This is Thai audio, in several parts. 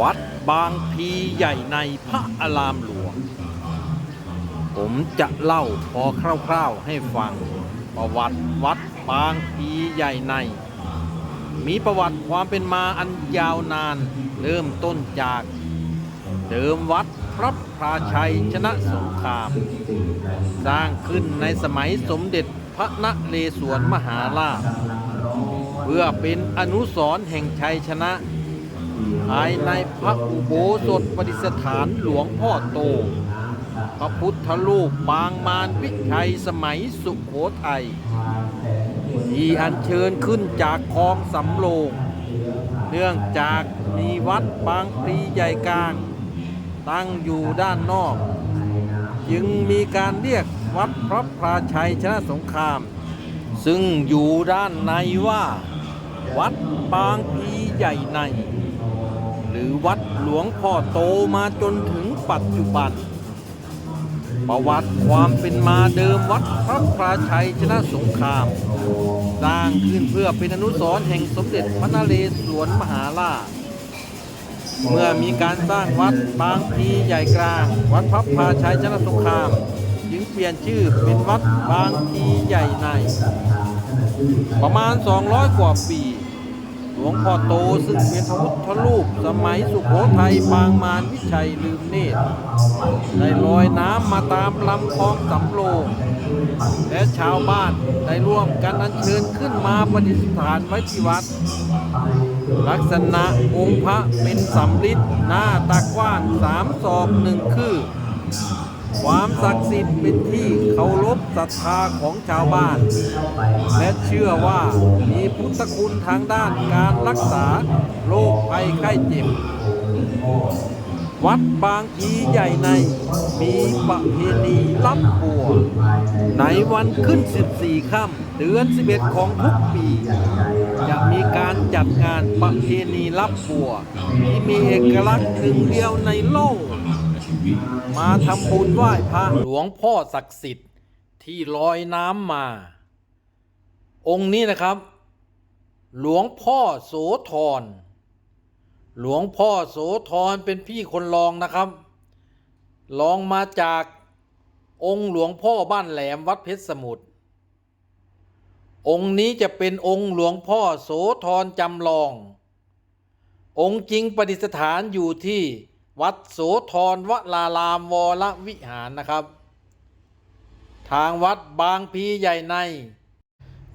วัดบางพีใหญ่ในพระอารามหลวง ผมจะเล่าพอคร่าวๆให้ฟัง ประวัติวัดบางพีใหญ่ใน มีประวัติความเป็นมาอันยาวนานเริ่มต้นจาก เดิมวัดพระพราชัยชนะสงคราม สร้างขึ้นในสมัยสมเด็จพระนเรศวรมหาราช เพื่อเป็นอนุสรณ์แห่งชัยชนะ ภายในพระอุโบสถประดิษฐานหลวงพ่อโต พระพุทธรูปปางมารวิชัยสมัยสุขโขทัยที่อัญเชิญขึ้นจากคลองสำโรงเนื่องจากมีวัดบางพลีใหญ่กลาง ตั้งอยู่ด้านนอก จึงมีการเรียกวัดพระพราชัยชนะสงคราม ซึ่งอยู่ด้านในว่า วัดบางพลีใหญ่ใน รือวัดหลวงพ่อโตมาจนถึงปัจจุบัน ประวัติความเป็นมาเดิมวัดพระพราชัยชนะสงครามสร้างขึ้นเพื่อเป็นอนุสรณ์แห่งสมเด็จพระนเรศวรมหาราชเมื่อมีการสร้างวัดบางพลีใหญ่กลาง วัดพระพราชัยชนะสงคราม จึงเปลี่ยนชื่อเป็นวัดบางพลีใหญ่ใน ประมาณ 200 กว่าปี วงพ่อโตซึ่งเป็นพุทธรูปสมัยสุโขทัยปางมารวิชัยลืมเนตรได้ลอยน้ำมาตามลำคลองสำโรงและชาวบ้านได้ร่วมกันอัญเชิญขึ้นมาประดิษฐานไว้ที่วัด ลักษณะองค์พระเป็นสำริดหน้าตากว้างสามศอกหนึ่งคือ ความศักดิ์สิทธิ์เป็นที่เคารพศรัทธาของชาวบ้าน และเชื่อว่ามีพุทธคุณทางด้านการรักษาโรคภัยไข้เจ็บ วัดบางพีใหญ่ใน มีประเพณีรับบัว ในวันขึ้น 14 ค่ำเดือน 11 ของทุกปี จะมีการจัดงานประเพณีรับบัว ที่มีเอกลักษณ์หนึ่งเดียวในโลก มาทำบุญไหว้พระหลวงพ่อศักดิ์สิทธิ์ที่ลอยน้ำมา องค์นี้นะครับ หลวงพ่อโสธรหลวงพ่อโสธรเป็นพี่คนรองนะครับรองมาจากองค์หลวงพ่อบ้านแหลมวัดเพชรสมุทรองค์นี้จะเป็นองค์หลวงพ่อโสธรจำลอง องค์จริงประดิษฐานอยู่ที่ วัดโสธรวลารามวรวิหารนะครับ ทางวัดบางพีใหญ่ใน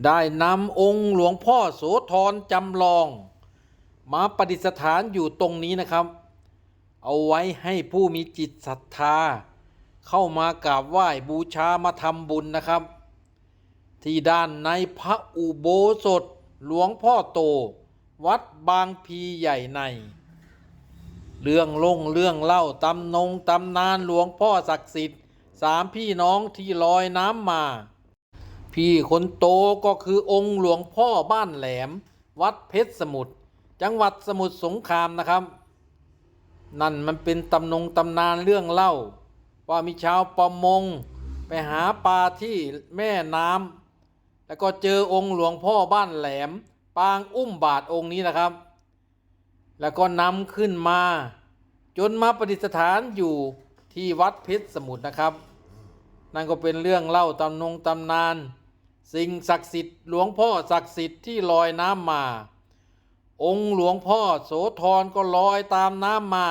ได้นำองค์หลวงพ่อโสธรจำลอง มาประดิษฐานอยู่ตรงนี้นะครับ เอาไว้ให้ผู้มีจิตศรัทธา เข้ามากราบไหว้บูชามาทำบุญนะครับ ที่ด้านในพระอุโบสถหลวงพ่อโต วัดบางพีใหญ่ใน เรื่องลงเรื่องเล่าตำนงตำนานหลวงพ่อศักดิ์สิทธิ์สามพี่น้องที่ลอยน้ำมา พี่คนโตก็คือองค์หลวงพ่อบ้านแหลม วัดเพชรสมุทรจังหวัดสมุทรสงครามนะครับ นั่นมันเป็นตำนงตำนานเรื่องเล่า ว่ามีชาวประมง ไปหาปลาที่แม่น้ำแล้วก็เจอองค์หลวงพ่อบ้านแหลม ปางอุ้มบาทองค์นี้นะครับ แล้วก็นำขึ้นมา จนมาประดิษฐานอยู่ที่วัดเพชรสมุทรนะครับ นั่นก็เป็นเรื่องเล่าตำนงตำนาน สิ่งศักดิ์สิทธิ์หลวงพ่อศักดิ์สิทธิ์ที่ลอยน้ำมา องค์หลวงพ่อโสธรก็ลอยตามน้ำมา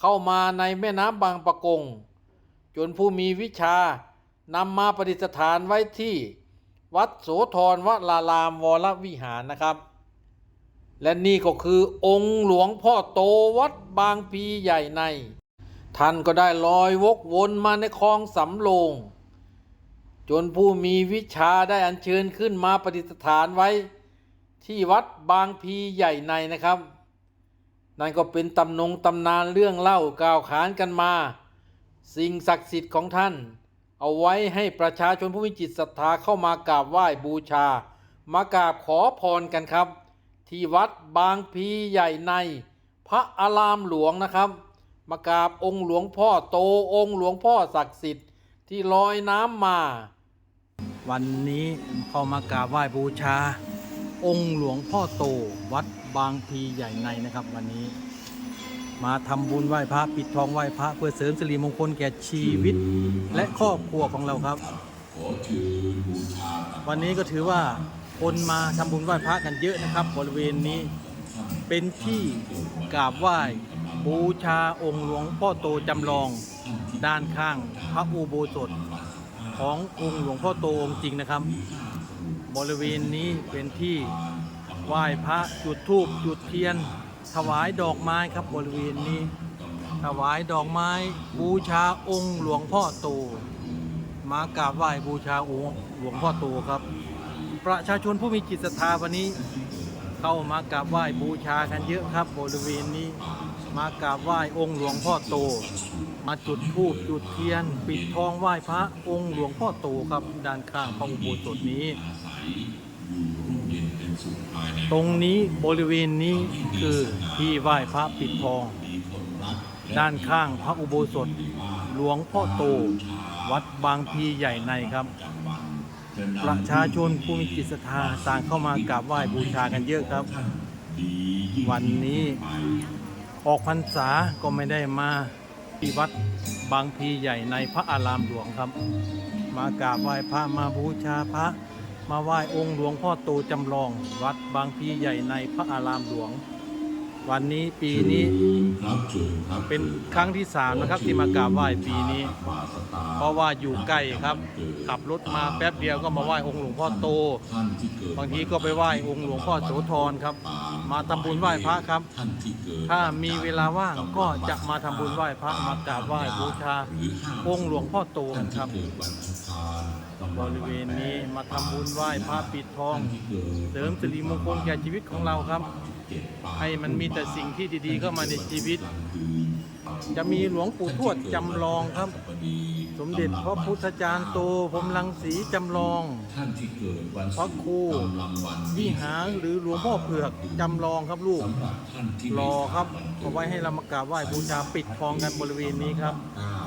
เข้ามาในแม่น้ำบางปะกง จนผู้มีวิชานำมาประดิษฐานไว้ที่ วัดโสธรวรารามวรวิหารนะครับ และนี่ก็คือองค์หลวงพ่อโตวัดบางพีใหญ่ใน ท่านก็ได้ลอยวกวนมาในคลองสำโรงจนผู้มีวิชาได้อัญเชิญขึ้นมาประดิษฐานไว้ ที่วัดบางพีใหญ่ในนะครับ นั่นก็เป็นตำนงตำนานเรื่องเล่ากล่าวขานกันมา สิ่งศักดิ์สิทธิ์ของท่าน เอาไว้ให้ประชาชนผู้มีจิตศรัทธาเข้ามากราบไหว้บูชามากราบขอพรกันครับ ที่วัดบางพีใหญ่ใน พระอารามหลวงนะครับ มากราบองค์หลวงพ่อโตองค์หลวงพ่อศักดิ์สิทธิ์ที่ลอยน้ำมา วันนี้เข้ามากราบไหว้บูชา องค์หลวงพ่อโตวัดบางพีใหญ่ในนะครับ วันนี้ มาทำบุญไหว้พระปิดทองไหว้พระเพื่อเสริมสิริมงคลแก่ชีวิต และครอบครัวของเราครับ วันนี้ก็ถือว่า คนมาทำบุญไหว้พระกันเยอะนะครับ บริเวณนี้เป็นที่กราบไหว้บูชาองค์หลวงพ่อโตจำลอง ด้านข้างพระอุโบสถขององค์หลวงพ่อโตองค์จริงนะครับ บริเวณนี้เป็นที่ไหว้พระจุดธูปจุดเทียน ถวายดอกไม้ครับบริเวณนี้ ถวายดอกไม้บูชาองค์หลวงพ่อโต มากราบไหว้บูชาองค์หลวงพ่อโตครับ ประชาชนผู้มีจิตศรัทธาวันนี้ เข้ามากราบไหว้บูชากันเยอะครับ บริเวณนี้มากราบไหว้องค์หลวงพ่อโต มาจุดธูปจุดเทียน ปิดทองไหว้พระองค์หลวงพ่อโตครับ ด้านข้างพระอุโบสถนี้ ตรงนี้บริเวณนี้คือที่ไหว้พระปิดทอง ด้านข้างพระอุโบสถหลวงพ่อโต วัดบางพีใหญ่ในครับ ประชาชนผู้มีจิตศรัทธาต่างเข้ามากราบไหว้บูชากันเยอะครับ วันนี้ออกพรรษาก็ไม่ได้มาที่วัดบางพีใหญ่ในพระอารามหลวงครับ มากราบไหว้พระมาบูชาพระ มาไหว้องค์หลวงพ่อโตจำลอง วัดบางพีใหญ่ในพระอารามหลวง วันนี้ปีนี้ครับเชิญครับเป็นครั้งที่สามนะครับที่มากราบไหว้ปีนี้ป่าสตาเพราะว่าอยู่ใกล้ครับ ขับรถมาแป๊บเดียวก็มาไหว้องค์หลวงพ่อโตท่านที่เกิดบางทีก็ไปไหว้องค์หลวงพ่อโสธรครับ มาทำบุญไหว้พระครับท่านที่เกิดถ้ามีเวลาว่างก็จะมาทำบุญไหว้พระมากราบไหว้บูชาหรือห้าองค์หลวงพ่อโตท่ากันนคที่รับเกิดวันอังคารกำบลังริเวณนี้มาทำบุญไหว้พระปิดทองท่านที่เกิดเสริมสิริมงคลแก่ชีวิตของเราครับเจ็ดป่า ให้มันมีแต่สิ่งที่ดีๆเข้ามาในชีวิตกลางคืนจะมีหลวงปู่ทวดจำลองครับ สมเด็จพระพุทธจารย์โตพรหมรังสีจำลองท่านที่เกิดวันพระครูกำลังวันวิหารหรือหลวงพ่อเผือกจำลองครับลูกสำหรับท่านที่รอครับไม่ทาเอาไว้ให้เรามากราบไหว้บูชาปิดทองกันบริเวณนี้ครับเก้า